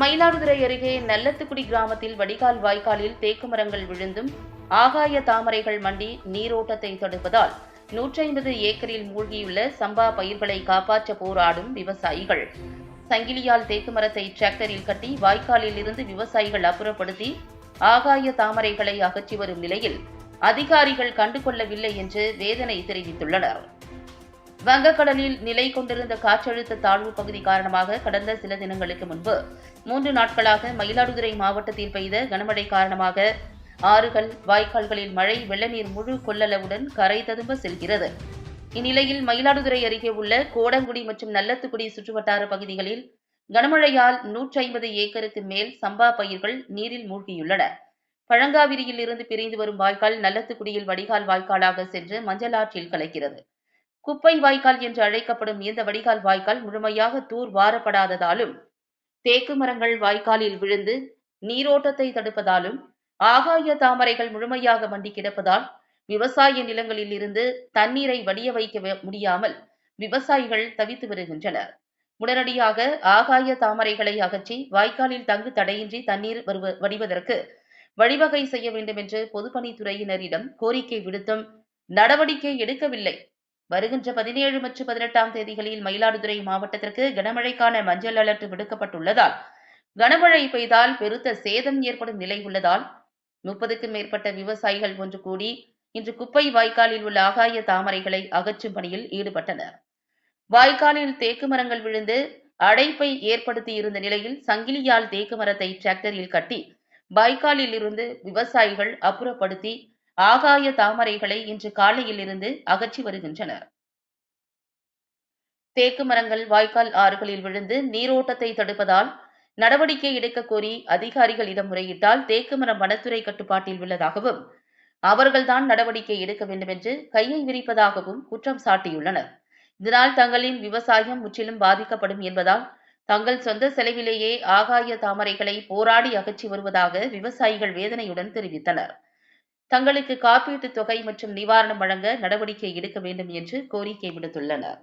மயிலாடுதுறை அருகே நல்லத்துக்குடி கிராமத்தில் வடிகால் வாய்க்காலில் தேக்கு மரங்கள் விழுந்தும் ஆகாய தாமரைகள் மண்டி நீரோட்டத்தை தடுப்பதால் நூற்றி ஐம்பது ஏக்கரில் மூழ்கியுள்ள சம்பா பயிர்களை காப்பாற்ற போராடும் விவசாயிகள். சங்கிலியால் தேக்கு மரத்தை டிராக்டரில் கட்டி வாய்க்காலில் இருந்து விவசாயிகள் அப்புறப்படுத்தி ஆகாய தாமரைகளை அகற்றி வரும் நிலையில் அதிகாரிகள் கண்டுகொள்ளவில்லை என்று வேதனை தெரிவித்துள்ளனர். வங்கக்கடலில் நிலை கொண்டிருந்த காற்றழுத்த தாழ்வு பகுதி காரணமாக கடந்த சில தினங்களுக்கு முன்பு மூன்று நாட்களாக மயிலாடுதுறை மாவட்டத்தில் பெய்த கனமழை காரணமாக ஆறுகள் வாய்க்கால்களில் மழை வெள்ளநீர் முழு கொள்ளளவுடன் கரை ததும்ப செல்கிறது. இந்நிலையில் மயிலாடுதுறை அருகே உள்ள கோடங்குடி மற்றும் நல்லத்துக்குடி சுற்றுவட்டார பகுதிகளில் கனமழையால் நூற்றி ஐம்பது ஏக்கருக்கு மேல் சம்பா பயிர்கள் நீரில் மூழ்கியுள்ளன. பழங்காவிரியில் இருந்து பிரிந்து வரும் வாய்க்கால் நல்லத்துக்குடியில் வடிகால் வாய்க்காலாக சென்று மஞ்சளாற்றில் கலக்கிறது. குப்பை வாய்க்கால் என்று அழைக்கப்படும் இந்த வடிகால் வாய்க்கால் முழுமையாக தூர் வாரப்படாததாலும் தேக்கு மரங்கள் வாய்க்காலில் விழுந்து நீரோட்டத்தை தடுப்பதாலும் ஆகாய தாமரைகள் முழுமையாக மண்டி கிடப்பதால் விவசாய நிலங்களில் இருந்து தண்ணீரை வடிய வைக்க முடியாமல் விவசாயிகள் தவித்து வருகின்றனர் உடனடியாக ஆகாய தாமரைகளை அகற்றி வாய்க்காலில் தங்கு தடையின்றி தண்ணீர் வருவ வடிவதற்கு வழிவகை செய்ய வேண்டும் என்று பொதுப்பணித்துறையினரிடம் கோரிக்கை விடுத்தும் நடவடிக்கை எடுக்கவில்லை. வருகின்ற பதினேழு மற்றும் பதினெட்டாம் தேதிகளில் மயிலாடுதுறை மாவட்டத்திற்கு கனமழைக்கான மஞ்சள் அலர்ட் விடுக்கப்பட்டுள்ளதால் கனமழை பெய்தால் பெருத்த சேதம் ஏற்படும் நிலை உள்ளதால் முப்பதுக்கும் மேற்பட்ட விவசாயிகள் ஒன்று கூடி இன்று குப்பை வாய்க்காலில் உள்ள ஆகாய தாமரைகளை அகற்றும் பணியில் ஈடுபட்டனர். வாய்க்காலில் தேக்கு மரங்கள் விழுந்து அடைப்பை ஏற்படுத்தி இருந்த நிலையில் சங்கிலியால் தேக்கு மரத்தை டிராக்டரில் கட்டி வாய்க்காலில் இருந்து விவசாயிகள் அப்புறப்படுத்தி ஆகாய தாமரைகளை இன்று காலையில் இருந்து அகற்றி வருகின்றனர். தேக்கு மரங்கள் வாய்க்கால் ஆறுகளில் விழுந்து நீரோட்டத்தை தடுப்பதால் நடவடிக்கை எடுக்க கோரி அதிகாரிகளிடம் முறையிட்டால் தேக்கு மரம் வனத்துறை கட்டுப்பாட்டில் உள்ளதாகவும் அவர்கள்தான் நடவடிக்கை எடுக்க வேண்டும் என்று கையை விரிப்பதாகவும் குற்றம் சாட்டியுள்ளனர். இதனால் தங்களின் விவசாயம் முற்றிலும் பாதிக்கப்படும் என்பதால் தங்கள் சொந்த செலவிலேயே ஆகாய தாமரைகளை போராடி அகற்றி வருவதாக விவசாயிகள் வேதனையுடன் தெரிவித்தனர். தங்களுக்கு காப்பீட்டுத் தொகை மற்றும் நிவாரணம் வழங்க நடவடிக்கை எடுக்க வேண்டும் என்று கோரிக்கை விடுத்துள்ளனர்.